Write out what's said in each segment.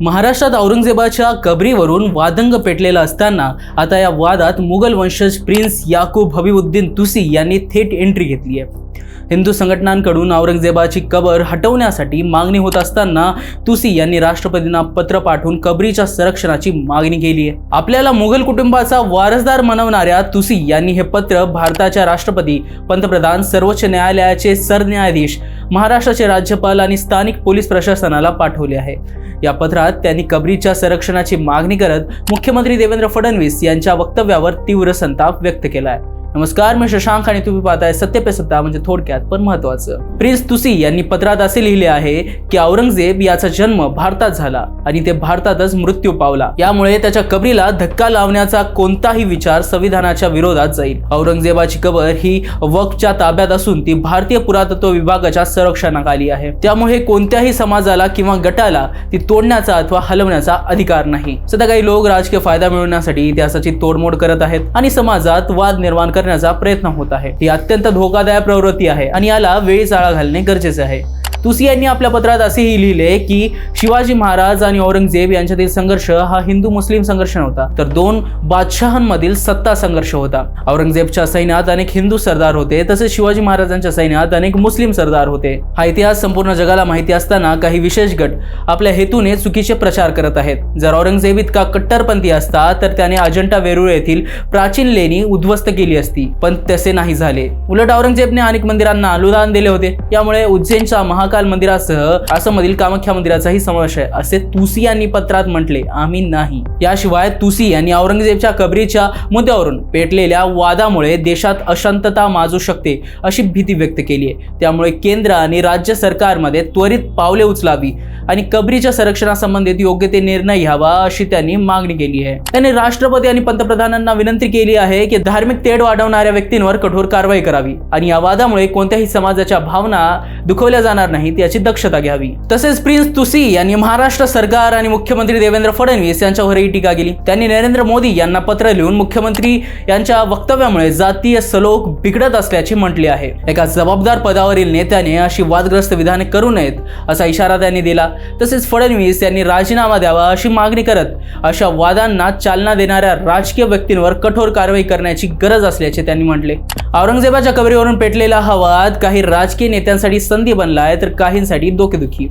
महाराष्ट्रात औरंगजेबाच्या कबरीवरून वादंग पेटलेला असताना आता या वादात मुघल वंशज प्रिन्स याकूब हबीबुद्दीन तुसी यांनी थेट एंट्री घेतली आहे. हिंदू संघटनांकडून औरंगजेबाची कबर हटवण्यासाठी मागणी होत असताना तुसी यांनी राष्ट्रपतींना पत्र पाठवून कबरीच्या संरक्षणाची मागणी केली आहे. आपल्याला मुघल कुटुंबाचा वारसदार मनवणाऱ्या तुसी यांनी हे पत्र भारताच्या राष्ट्रपती पंतप्रधान सर्वोच्च न्यायालयाचे सरन्यायाधीश महाराष्ट्राचे राज्यपाल आणि स्थानिक पोलीस प्रशासनाला पाठवले आहे. या पत्रात त्यांनी कबरीच्या संरक्षणाची मागणी करत मुख्यमंत्री देवेंद्र फडणवीस यांच्या वक्तव्यावर तीव्र संताप व्यक्त केला आहे नमस्कार मी शशांक आणि तुम्ही पाहताय सत्य पे सत्ता म्हणजे थोडक्यात पण महत्वाचं. प्रिन्स तुसी यांनी पत्रात असे लिहिले आहे की औरंगजेब याचा जन्म भारतात झाला आणि ते भारतातच मृत्यू पावला. यामुळे त्याच्या कबरीला धक्का लावण्याचा कोणताही विचार संविधानाच्या विरोधात जाईल. औरंगजेबाची कबर ही वक्फच्या ताब्यात असून ती भारतीय पुरातत्व विभागाच्या संरक्षणाखाली आहे. त्यामुळे कोणत्याही समाजाला किंवा गटाला ती तोडण्याचा अथवा हलवण्याचा अधिकार नाही. सध्या काही लोक राजकीय फायदा मिळवण्यासाठी इतिहासाची तोडमोड करत आहेत आणि समाजात वाद निर्माण करण्याचा प्रयत्न होत आहे. ही अत्यंत धोकादायक प्रवृत्ती आहे आणि याला वेळीच आळा घालणे गरजेचे आहे. तुसी यांनी आपल्या पत्रात असेही लिहिले की शिवाजी महाराज आणि औरंगजेब यांच्यातील संघर्ष हा हिंदू मुस्लिम संघर्ष नव्हता तर दोन बादशहांमधील सत्ता संघर्ष होता. औरंगजेबच्या सैन्यात अनेक हिंदू सरदार होते तसेच शिवाजी महाराजांच्या सैन्यात अनेक मुस्लिम सरदार होते. हा इतिहास संपूर्ण जगाला माहिती असताना काही विशेष गट आपल्या हेतूने चुकीचे प्रचार करत आहेत. जर औरंगजेब इतका कट्टरपंथी असता तर त्याने अजंठा वेरूळ येथील प्राचीन लेणी उद्ध्वस्त केली असती पण तसे नाही झाले. उलट औरंगजेबने अनेक मंदिरांना अनुदान दिले होते. यामुळे उज्जैनच्या महाकाल मंदिरासह आसाममधील कामाख्या मंदिराचाही समावेश आहे. असे तुसी यांनी पत्रात म्हटले आम्ही नाही. याशिवाय तुसी यांनी औरंगजेबच्या कबरीच्या मुद्द्यावरून पेटलेल्या वादामुळे देशात अशांतता माजू शकते अशी भीती व्यक्त केली आहे. त्यामुळे केंद्र आणि राज्य सरकारमध्ये त्वरित पावले उचलावी आणि कबरीच्या संरक्षणासंबंधित योग्य ते निर्णय घ्यावा अशी त्यांनी मागणी केली आहे. त्यांनी राष्ट्रपती आणि पंतप्रधानांना विनंती केली आहे की धार्मिक तेढ वाढवणाऱ्या व्यक्तींवर कठोर कारवाई करावी आणि या वादामुळे कोणत्याही समाजाच्या भावना दुखवल्या जाणार नाही नाहीत याची दक्षता घ्यावी. तसेच प्रिन्स तुसी यांनी महाराष्ट्र सरकार आणि मुख्यमंत्री देवेंद्र फडणवीस यांच्यावरही टीका केली. त्यांनी नरेंद्र मोदी यांना पत्र लिहून मुख्यमंत्री यांच्या वक्तव्यामुळे जातीय सलोक बिघडत असल्याचे म्हटले आहे. एका जबाबदार पदावरील नेत्याने अशी वादग्रस्त विधाने करू नयेत असा इशारा त्यांनी दिला. तसेच फडणवीस यांनी राजीनामा द्यावा अशी मागणी करत अशा वादांना चालना देणाऱ्या राजकीय व्यक्तींवर कठोर कारवाई करण्याची गरज असल्याचे त्यांनी म्हटले. औरंगजेबाच्या कबरीवरून पेटलेला हा वाद काही राजकीय नेत्यांसाठी संधी बनलाय तर काहींसाठी डोकेदुखी.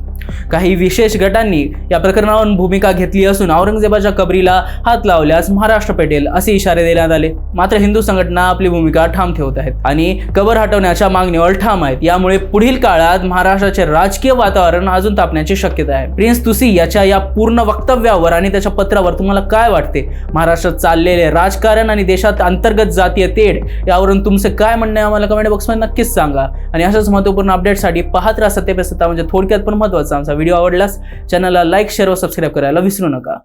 काही विशेष गटांनी या प्रकरणावर भूमिका घेतली असून औरंगजेबाच्या कबरीला हात लावल्यास महाराष्ट्र पेटेल असे इशारे देण्यात आले. मात्र हिंदू संघटना आपली भूमिका ठाम ठेवत आहेत आणि कबर हटवण्याच्या मागणीवर ठाम आहेत. यामुळे पुढील काळात महाराष्ट्राचे राजकीय वातावरण अजून तापण्याची शक्यता आहे. प्रिन्स तुसी याच्या या पूर्ण वक्तव्यावर आणि त्याच्या पत्रावर तुम्हाला काय वाटते? महाराष्ट्रात चाललेले राजकारण आणि देशात अंतर्गत जातीय तेढ यावरून तुमचं काय म्हणणे आहे? आम्हाला कमेंट बॉक्समध्ये नक्कीच सांगा. आणि अशाच महत्त्वपूर्ण अपडेटसाठी पाहत राहा सत्य पे सत्ता म्हणजे थोडक्यात पण महत्त्वाचा आमचा व्हिडिओ आवडल्यास चॅनलला लाईक शेअर व सबस्क्राईब करायला विसरू नका.